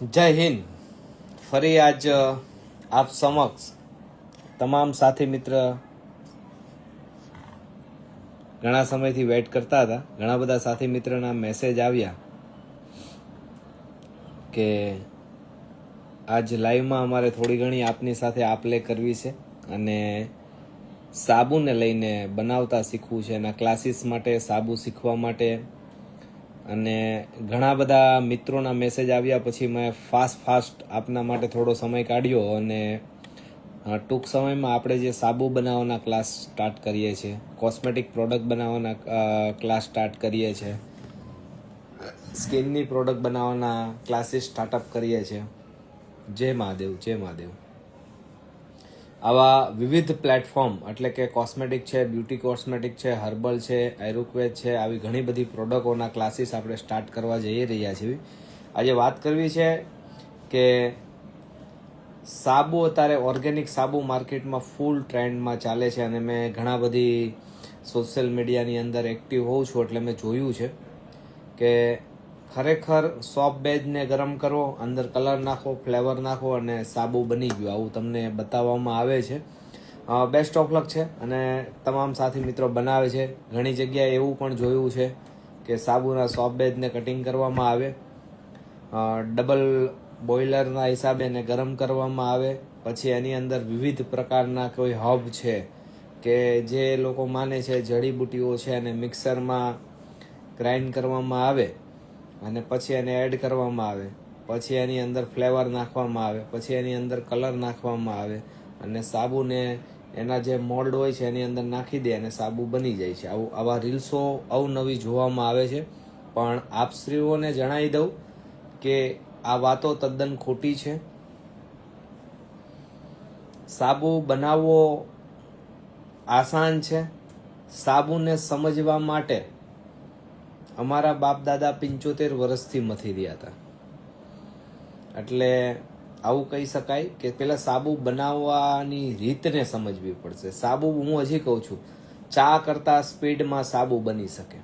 જય હિન્દ. ફરી આજ આપ સમક્ષ તમામ સાથી મિત્ર ઘણા સમયથી વેઇટ કરતા હતા. ઘણા બધા સાથી મિત્રના મેસેજ આવ્યા કે આજ લાઈવમાં અમારે થોડી ઘણી આપની સાથે આપલે કરવી છે અને સાબુને લઈને બનાવતા શીખવું છે એના ક્લાસીસ માટે સાબુ શીખવા માટે અને ઘણા બધા મિત્રોના મેસેજ આવ્યા પછી મેં ફાસ્ટ ફાસ્ટ આપના માટે થોડો સમય કાઢ્યો અને ટૂંક સમયમાં આપણે જે સાબુ બનાવવાના ક્લાસ સ્ટાર્ટ કરીએ છીએ કોસ્મેટિક પ્રોડક્ટ બનાવવાના ક્લાસ સ્ટાર્ટ કરીએ છીએ સ્કિનની પ્રોડક્ટ બનાવવાના ક્લાસીસ સ્ટાર્ટઅપ કરીએ છીએ. જય મહાદેવ જય મહાદેવ. આવા વિવિધ પ્લેટફોર્મ એટલે કે કોસ્મેટિક છે બ્યુટી કોસ્મેટિક છે હર્બલ છે આયુર્વેદ છે, આવી ઘણી બધી પ્રોડક્ટોના ક્લાસીસ આપણે સ્ટાર્ટ કરવા જઈ રહ્યા છીએ. આજે વાત કરવી છે કે સાબુ અત્યારે ઓર્ગેનિક સાબુ માર્કેટમાં ફૂલ ટ્રેન્ડમાં ચાલે છે અને મેં ઘણા બધી સોશિયલ મીડિયાની અંદર એક્ટિવ હોઉં છું, એટલે મેં જોયું છે કે ખરેખર સોપ બેજને ગરમ કરો, અંદર કલર નાખો ફ્લેવર નાખો અને સાબુ બની ગયું. આવું તમને બતાવવામાં આવે છે. બેસ્ટ ઓફ લક છે અને તમામ સાથી મિત્રો બનાવે છે. ઘણી જગ્યાએ એવું પણ જોયું છે કે સાબુના સોપ બેજને કટિંગ કરવામાં આવે. ડબલ બોઇલરના હિસાબે એને ગરમ કરવામાં આવે. પછી એની અંદર વિવિધ પ્રકારના કોઈ હબ છે કે જે લોકો માને છે જડીબુટીઓ છે અને મિક્સરમાં ગ્રાઇન્ડ કરવામાં આવે. અને પછી એને એડ કરવામાં આવે. પછી એની અંદર ફ્લેવર નાખવામાં આવે. પછી એની અંદર કલર નાખવામાં આવે. અને સાબુને એના જે મોલ્ડ હોય છે એની અંદર નાખી દે અને સાબુ બની જાય છે. આવું, આવા રીલ્સો અવનવી જોવામાં આવે છે. પણ આપશ્રીઓને જણાવી દઉં કે આ વાતો તદ્દન ખોટી છે. સાબુ બનાવવો આસાન છે. સાબુને સમજવા માટે અમારા બાપ દાદા પંચોતેર વર્ષથી મથી રહ્યા હતા. એટલે આવું કહી શકાય કે પેલા સાબુ બનાવવાની રીતને સમજવી પડશે. સાબુ હું હજી કહું છું, ચા કરતા સ્પીડમાં સાબુ બની શકે.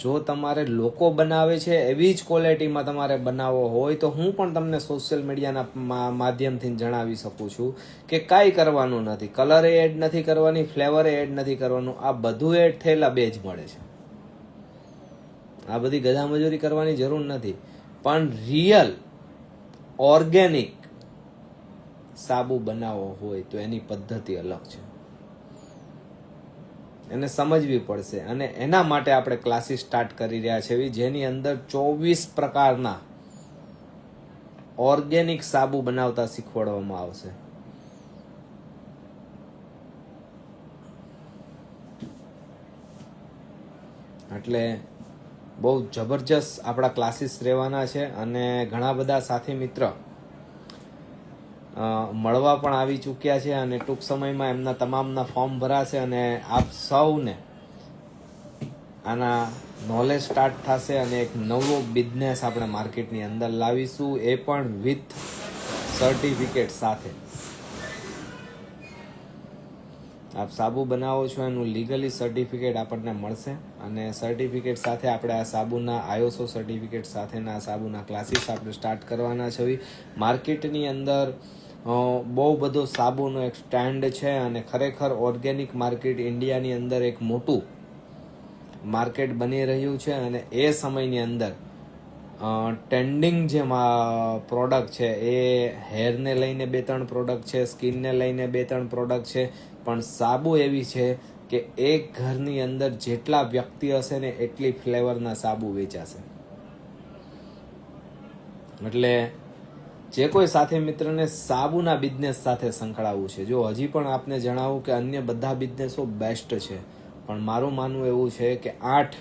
જો તમારે લોકો બનાવે છે, એવી જ ક્વોલિટીમાં તમારે બનાવવો હોય તો હું પણ તમને સોશિયલ મીડિયાના માધ્યમથી જણાવી શકું છું કે કાંઈ કરવાનું નથી. કલરે એડ નથી કરવાની ફ્લેવરે એડ નથી કરવાનું. આ બધું એડ થયેલા બે જ મળે છે. આ બધી ગધા મજૂરી કરવાની જરૂર નથી. પણ રિયલ ઓર્ગેનિક સાબુ બનાવવો હોય તો એની પદ્ધતિ અલગ છે. એને સમજવી પડશે. અને એના માટે આપણે ક્લાસીસ સ્ટાર્ટ કરી રહ્યા છે જેની અંદર ચોવીસ પ્રકારના ઓર્ગેનિક સાબુ બનાવતા શીખવાડવામાં આવશે. એટલે બહુ જબરજસ્ત આપણા ક્લાસીસ રહેવાના છે. અને ઘણા બધા સાથી મિત્ર મળવા પણ આવી ચૂક્યા છે અને ટૂંક સમયમાં એમના તમામના ફોર્મ ભરાશે અને આપ સૌને આના નોલેજ સ્ટાર્ટ થશે અને એક નવો બિઝનેસ આપણે માર્કેટની અંદર લાવીશું, એ પણ વિથ સર્ટિફિકેટ સાથે. આપ સાબુ બનાવો છો, એનું લીગલી સર્ટિફિકેટ આપણને મળશે અને સર્ટિફિકેટ સાથે આપણે આ સાબુના આયોસો સર્ટિફિકેટ સાથેના સાબુના ક્લાસીસ આપણે સ્ટાર્ટ કરવાના છે. માર્કેટની અંદર બહુ બધો સાબુનો એક સ્ટેન્ડ છે અને ખરેખર ઓર્ગેનિક માર્કેટ ઇન્ડિયાની અંદર એક મોટું માર્કેટ બની રહ્યું છે અને એ સમયની અંદર ટેન્ડિંગ જે પ્રોડક્ટ છે એ હેરને લઈને બે ત્રણ પ્રોડક્ટ છે સ્કિનને લઈને બે ત્રણ પ્રોડક્ટ છે, પણ સાબુ એવી છે કે એક ઘરની અંદર જેટલા વ્યક્તિ હશે ને એટલી ફ્લેવરના સાબુ વેચાશે. એટલે જે કોઈ સાથે મિત્રને સાબુના બિઝનેસ સાથે સંકળાવવું છે. જો હજી પણ આપને જણાવું કે અન્ય બધા બિઝનેસો બેસ્ટ છે, પણ મારું માનવું એવું છે કે આઠ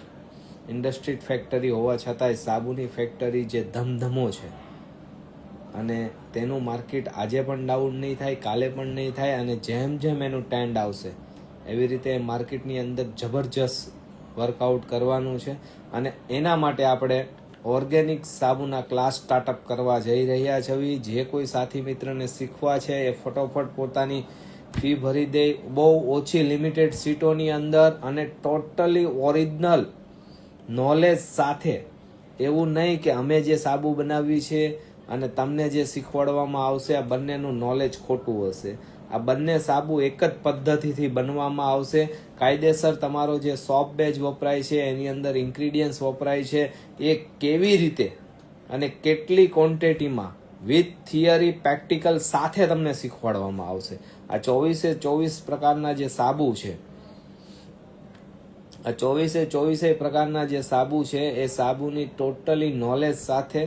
ઇન્ડસ્ટ્રી ફેક્ટરી હોવા છતાંય સાબુની ફેક્ટરી જે ધમધમો છે અને તેનું માર્કેટ આજે પણ ડાઉન નહીં થાય, કાલે પણ નહીં થાય અને જેમ જેમ એનું ટ્રેન્ડ આવશે, એવી રીતે માર્કેટની અંદર જબરજસ્ત વર્કઆઉટ કરવાનું છે અને એના માટે આપણે ઓર્ગેનિક સાબુના ક્લાસ સ્ટાર્ટઅપ કરવા જઈ રહ્યા છવી જે કોઈ સાથી મિત્રને શીખવા છે, એ ફટોફટ પોતાની ફી ભરી દે. બહુ ઓછી લિમિટેડ સીટોની અંદર અને ટોટલી ઓરિજિનલ નોલેજ સાથે. એવું નહીં કે અમે જે સાબુ બનાવી છે અને તમને જે શીખવાડવામાં આવશે, આ બંનેનું નોલેજ ખોટું હશે. આ બંને સાબુ એક જ પદ્ધતિથી બનવામાં આવશે. કાયદેસર તમારો જે સોપ બેજ વપરાય છે, એની અંદર ઇન્ગ્રીડિયન્ટ્સ વપરાય છે, એ કેવી રીતે અને કેટલી ક્વોન્ટિટીમાં વિથ થિયરી પ્રેક્ટિકલ સાથે તમને શીખવાડવામાં આવશે. આ ચોવીસે ચોવીસ પ્રકારના જે સાબુ છે, આ ચોવીસે ચોવીસે પ્રકારના જે સાબુ છે, એ સાબુની ટોટલી નોલેજ સાથે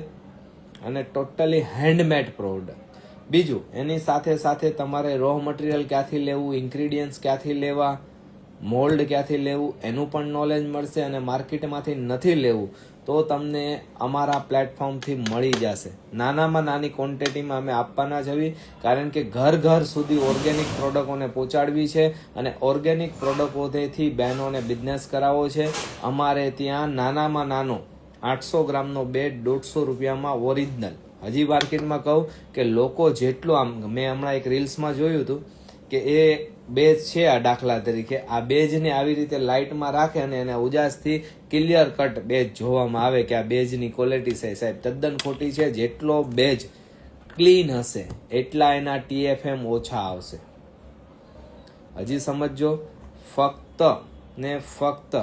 અને ટોટલી હેન્ડમેડ પ્રોડક્ટ બીજું, એની સાથે સાથે તમારે રો મટીરિયલ ક્યાંથી લેવું ઇન્ગ્રીડિયન્ટ્સ ક્યાંથી લેવા મોલ્ડ ક્યાંથી લેવું, એનું પણ નોલેજ મળશે અને માર્કેટમાંથી નથી લેવું, તો તમને અમારા પ્લેટફોર્મથી મળી જશે. નાનામાં નાની ક્વોન્ટિટીમાં અમે આપવાના જવી કારણ કે ઘર ઘર સુધી ઓર્ગેનિક પ્રોડક્ટોને પહોંચાડવી છે અને ઓર્ગેનિક પ્રોડક્ટોથી બહેનોને બિઝનેસ કરાવવો છે. અમારે ત્યાં નાનામાં નાનો આઠસો ગ્રામનો બેડ દોઢસો રૂપિયામાં ઓરિજિનલ હજી માર્કેટમાં કહું કે લોકો જેટલું આમ, મેં હમણાં એક રીલ્સમાં જોયું હતું કે એ બેજ છે આ દાખલા તરીકે. આ બેજને આવી રીતે લાઇટમાં રાખે અને એને ઉજાસથી ક્લિયર કટ બેજ જોવામાં આવે કે આ બેજની ક્વોલિટી છે. સાહેબ, તદ્દન ખોટી છે, જેટલો બેજ ક્લીન હશે, એટલા એના ટીએફએમ ઓછા આવશે. હજી સમજો ફક્ત ને ફક્ત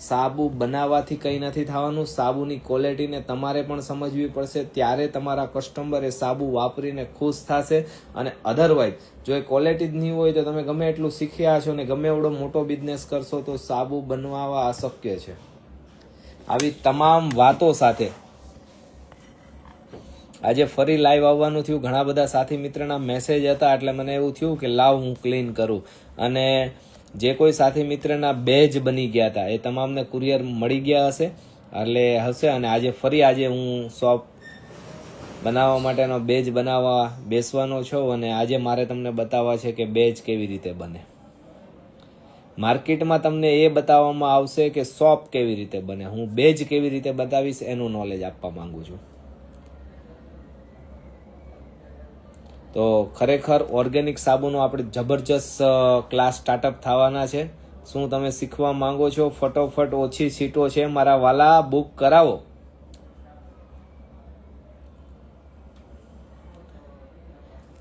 સાબુ બનાવવાથી કંઈ નથી થવાનું. સાબુની ક્વોલિટીને તમારે પણ સમજવી પડશે. ત્યારે તમારા કસ્ટમર એ સાબુ વાપરીને ખુશ થશે અને અધરવાઇઝ જો એ ક્વોલિટી જ નહીં હોય તો તમે ગમે એટલું શીખ્યા છો ને ગમે એવડો મોટો બિઝનેસ કરશો તો સાબુ બનવા અશક્ય છે. આવી તમામ વાતો સાથે આજે ફરી લાઈવ આવવાનું થયું. ઘણા બધા સાથી મિત્રના મેસેજ હતા એટલે મને એવું થયું કે લાવ હું ક્લીન કરું. અને જે કોઈ સાથી મિત્રના બેજ બની ગયા હતા, એ તમામને કુરિયર મળી ગયા હશે, એટલે હશે અને આજે ફરી આજે હું શોપ બનાવવા માટેનો બેજ બનાવવા બેસવાનો છું અને આજે મારે તમને બતાવવા છે કે બેજ કેવી રીતે બને. માર્કેટમાં તમને એ બતાવવામાં આવશે કે શોપ કેવી રીતે બને. હું બેજ કેવી રીતે બતાવીશ એનું નોલેજ આપવા માંગુ છું. તો ખરેખર ઓર્ગેનિક સાબુનો આપણે જબરજસ્ત ક્લાસ સ્ટાર્ટઅપ થવાના છે. શું તમે શીખવા માંગો છો? ફટોફટ ઓછી સીટો છે. મારા વાલા બુક કરાવો.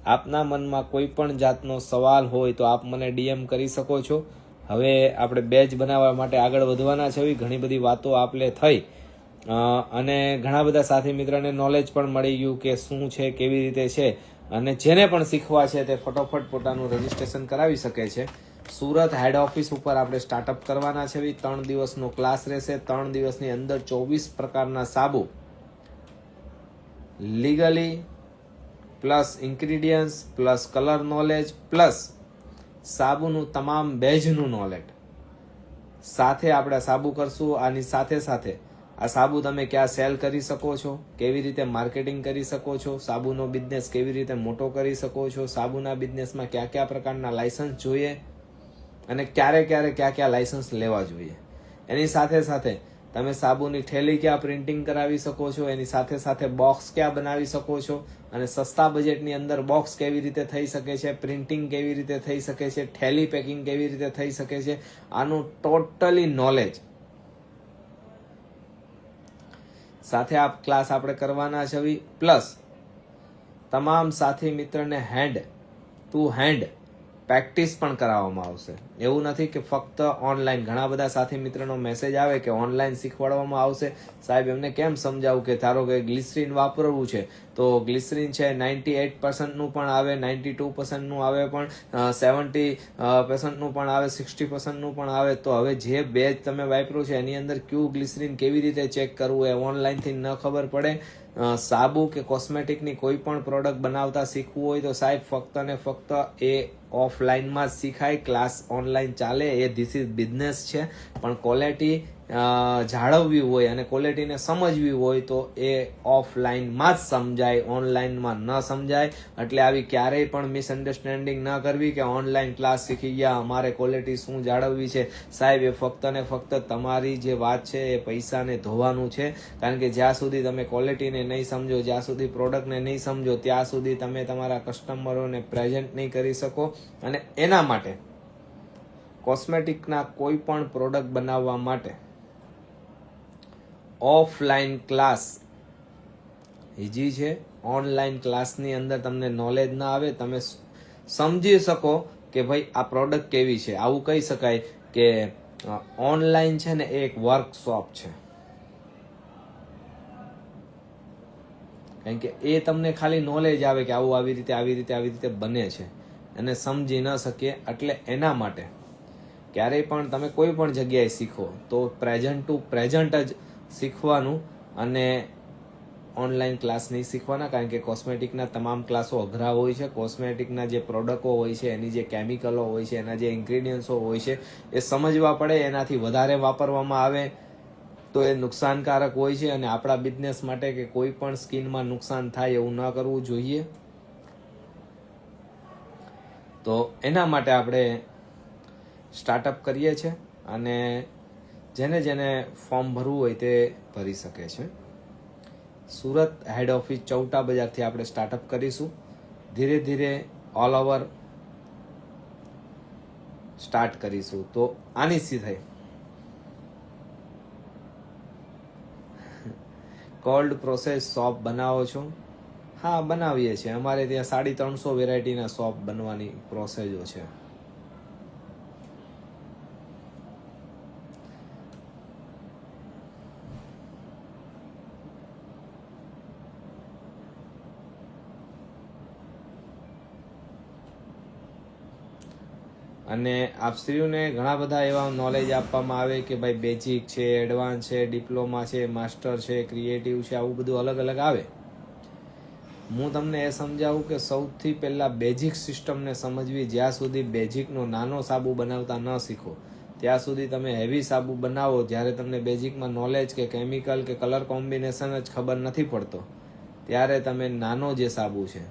આપના મનમાં કોઈ પણ જાતનો સવાલ હોય તો આપ મને ડીએમ કરી શકો છો. હવે આપણે બેચ બનાવવા માટે આગળ વધવાના છે. એવી ઘણી બધી વાતો આપલે થઈ. અને ઘણા બધા સાથી મિત્રને નોલેજ પણ મળી ગયું કે શું છે, કેવી રીતે છે. અને જેને પણ શીખવા છે તે ફટોફટ પોતાનું રજીસ્ટ્રેશન કરાવી શકે છે. સુરત હેડ ઓફિસ ઉપર આપણે સ્ટાર્ટઅપ કરવાના છે ત્રણ દિવસનો ક્લાસ રહેશે. ત્રણ દિવસની અંદર ચોવીસ પ્રકારના સાબુ. Legally plus ingredients plus colour knowledge plus સાબુનું તમામ બેજનું નોલેજ સાથે આપણે સાબુ કરશું. આની સાથે સાથે આ સાબુ તમે ક્યાં સેલ કરી શકો છો? કેવી રીતે માર્કેટિંગ કરી શકો છો? સાબુનો બિઝનેસ કેવી રીતે મોટો કરી શકો છો? સાબુના બિઝનેસમાં કયા કયા પ્રકારના લાયસન્સ જોઈએ? અને ક્યારે ક્યારે કયા કયા લાયસન્સ લેવા જોઈએ? એની સાથે સાથે તમે સાબુની થેલી ક્યાં પ્રિન્ટિંગ કરાવી શકો છો? એની સાથે સાથે બોક્સ ક્યાં બનાવી શકો છો? અને સસ્તા બજેટની અંદર બોક્સ કેવી રીતે થઈ શકે છે? પ્રિન્ટિંગ કેવી રીતે થઈ શકે છે? થેલી પેકિંગ કેવી રીતે થઈ શકે છે? આનું ટોટલી નોલેજ સાથે આ ક્લાસ આપણે કરવાના છે. પ્લસ તમામ સાથી મિત્રને હેન્ડ ટુ હેન્ડ પ્રેક્ટિસ પણ કરાવવામાં આવશે. એવું નથી કે ફક્ત ઓનલાઈન ઘણા બધા સાથી મિત્રનો મેસેજ આવે કે ઓનલાઈન શીખવાડવામાં આવશે. સાહેબ, એમને કેમ સમજાવું કે ધારો કે ગ્લિસરીન વાપરવું છે, તો ગ્લિસરીન છે નાઇન્ટી એટ પર્સન્ટનું પણ આવે નાઇન્ટી ટુ પર્સન્ટનું આવે પણ સેવન્ટી પર્સન્ટનું પણ આવે સિક્સટી પર્સન્ટનું પણ આવે. તો હવે જે બેચ તમે વાપર્યું છે, એની અંદર ક્યુ ગ્લિસરીન કેવી રીતે ચેક કરવું એ ઓનલાઈનથી ન ખબર પડે. સાબુ કે કોસ્મેટિકની કોઈ પણ પ્રોડક્ટ બનાવતા શીખવું હોય તો સાહેબ, ફક્ત ને ફક્ત એ ઓફલાઈનમાં શીખાય ક્લાસ ઓનલાઈન ચાલે એ ધીસ ઇઝ બિઝનેસ છે. પણ ક્વોલિટી જાળવવી હોય અને ક્વોલિટીને સમજવી હોય તો એ ઓફલાઈનમાં જ સમજાય ઓનલાઈનમાં ન સમજાય. એટલે આવી ક્યારેય પણ મિસઅન્ડરસ્ટેન્ડિંગ ન કરવી કે ઓનલાઈન ક્લાસ શીખી ગયા, અમારે ક્વોલિટી શું જાળવવી છે? સાહેબ, એ ફક્ત ને ફક્ત તમારી જે વાત છે એ પૈસાને ધોવાનું છે. કારણ કે જ્યાં સુધી તમે ક્વોલિટીને નહીં સમજો, જ્યાં સુધી પ્રોડક્ટને નહીં સમજો, ત્યાં સુધી તમે તમારા કસ્ટમરોને પ્રેઝન્ટ નહીં કરી શકો. અને એના માટે કોસ્મેટિકના કોઈ પણ પ્રોડક્ટ બનાવવા માટે ઓફલાઈન ક્લાસ. ઈજી છે. ઓનલાઈન ક્લાસની અંદર તમને નોલેજ ના આવે, તમે સમજી શકો કે ભાઈ આ પ્રોડક્ટ કેવી છે. આવું કહી શકાય કે ઓનલાઈન છે ને એક વર્કશોપ છે. કારણ કે એ તમને ખાલી નોલેજ આવે કે આવું આવી રીતે આવી રીતે આવી રીતે બને છે. અને સમજી ન શકીએ એટલે એના માટે. ક્યારેય પણ તમે કોઈ પણ જગ્યાએ શીખો તો પ્રેઝન્ટ ટુ પ્રેઝન્ટ જ શીખવાનું અને ઓનલાઈન ક્લાસ નહીં શીખવાના, કારણ કે કોસ્મેટિકના તમામ ક્લાસો અઘરા હોય છે. કોસ્મેટિકના જે પ્રોડક્ટો હોય છે, એની જે કેમિકલો હોય છે, એના જે ઇન્ગ્રીડિયન્ટ્સો હોય છે, એ સમજવા પડે, એનાથી વધારે વાપરવામાં આવે તો એ નુકસાનકારક હોય છે. અને આપણા બિઝનેસ માટે કે કોઈ પણ સ્કિનમાં નુકસાન થાય એવું ન કરવું જોઈએ. તો એના માટે આપણે સ્ટાર્ટઅપ કરીએ છીએ અને જેને જેને ફોર્મ ભરવું હોય તે ભરી શકે છે. સુરત હેડ ઓફિસ ચૌટા બજારથી આપણે સ્ટાર્ટઅપ કરીશું. ધીરે ધીરે ઓલ ઓવર સ્ટાર્ટ કરીશું. તો આની સી થઈ? કોલ્ડ પ્રોસેસ સોપ બનાવો છો? હા, બનાવીએ છીએ. અમારે ત્યાં સાડી ત્રણસો વેરાયટીના સોપ બનવાની પ્રોસેસો છે. અને આપ સ્ત્રીઓને ઘણા બધા એવા નોલેજ આપવામાં આવે કે ભાઈ બેઝિક છે એડવાન્સ છે ડિપ્લોમા છે માસ્ટર છે ક્રિએટિવ છે, આવું બધું અલગ અલગ આવે. હું તમને એ સમજાવું કે સૌથી પહેલાં બેઝિક સિસ્ટમને સમજવી, જ્યાં સુધી બેઝિકનો નાનો સાબુ બનાવતા ન શીખો. ત્યાં સુધી તમે હેવી સાબુ બનાવો, જ્યારે તમને બેઝિકમાં નોલેજ કે કેમિકલ કે કલર કોમ્બિનેશન જ ખબર નથી પડતો, ત્યારે તમે નાનો જે સાબુ છે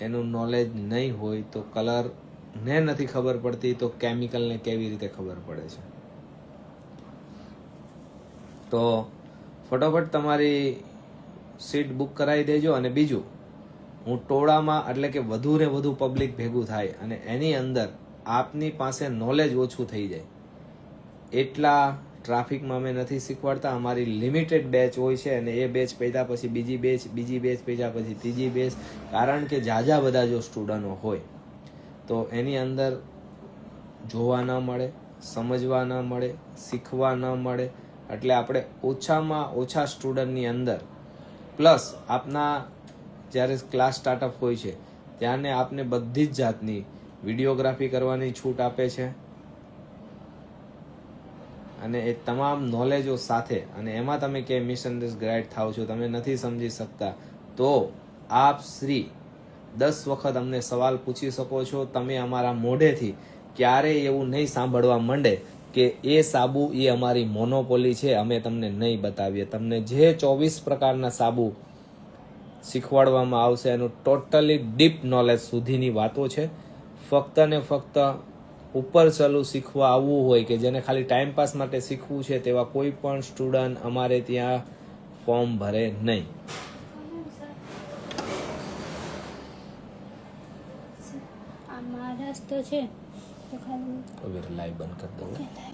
એનું નોલેજ નહીં હોય તો કલર ને નથી ખબર પડતી, તો કેમિકલને કેવી રીતે ખબર પડે છે? તો ફટોફટ તમારી સીટ બુક કરાવી દેજો અને બીજું, હું ટોળામાં એટલે કે વધુ ને વધુ પબ્લિક ભેગું થાય અને એની અંદર આપની પાસે નોલેજ ઓછું થઈ જાય. એટલા ટ્રાફિકમાં અમે નથી શીખવાડતા. અમારી લિમિટેડ બેચ હોય છે અને એ બેચ પહેલાં પછી બીજી બેચ બીજી બેચ પૈદા પછી ત્રીજી બેચ. કારણ કે જાજા બધા જો સ્ટુડન્ટો હોય, તો એની અંદર જોવા ન મળે, સમજવા ન મળે, શીખવા ન મળે. એટલે આપણે ઓછામાં ઓછા સ્ટુડન્ટની અંદર. પ્લસ આપના જ્યારે ક્લાસ સ્ટાર્ટઅપ હોય છે ત્યારને આપને બધી જ જાતની વિડીયોગ્રાફી કરવાની છૂટ આપે છે. અને એ તમામ નોલેજો સાથે, અને એમાં તમે કે મિસઅન્ડરસ્ટેન્ડ થાવ છો, તમે નથી સમજી શકતા, તો આપ શ્રી દસ વખત અમને સવાલ પૂછી શકો છો, તમે અમારા મોઢેથી ક્યારેય એવું નહીં સાંભળવા માંડે કે એ સાબુ એ અમારી મોનોપોલી છે, અમે તમને નહીં બતાવીએ. તમને જે ચોવીસ પ્રકારના સાબુ શીખવાડવામાં આવશે, એનું ટોટલી ડીપ નોલેજ સુધીની વાતો છે. ફક્ત ને ફક્ત ઉપર ચલું શીખવા આવવું હોય કે જેને ખાલી ટાઈમ પાસ માટે શીખવું છે તેવા કોઈ પણ સ્ટુડન્ટ અમારે ત્યાં ફોર્મ ભરે નહીં. આ મહારાષ્ટ્ર છે. તો ખાલી હવે લાઈવ બંધ કરી દઉં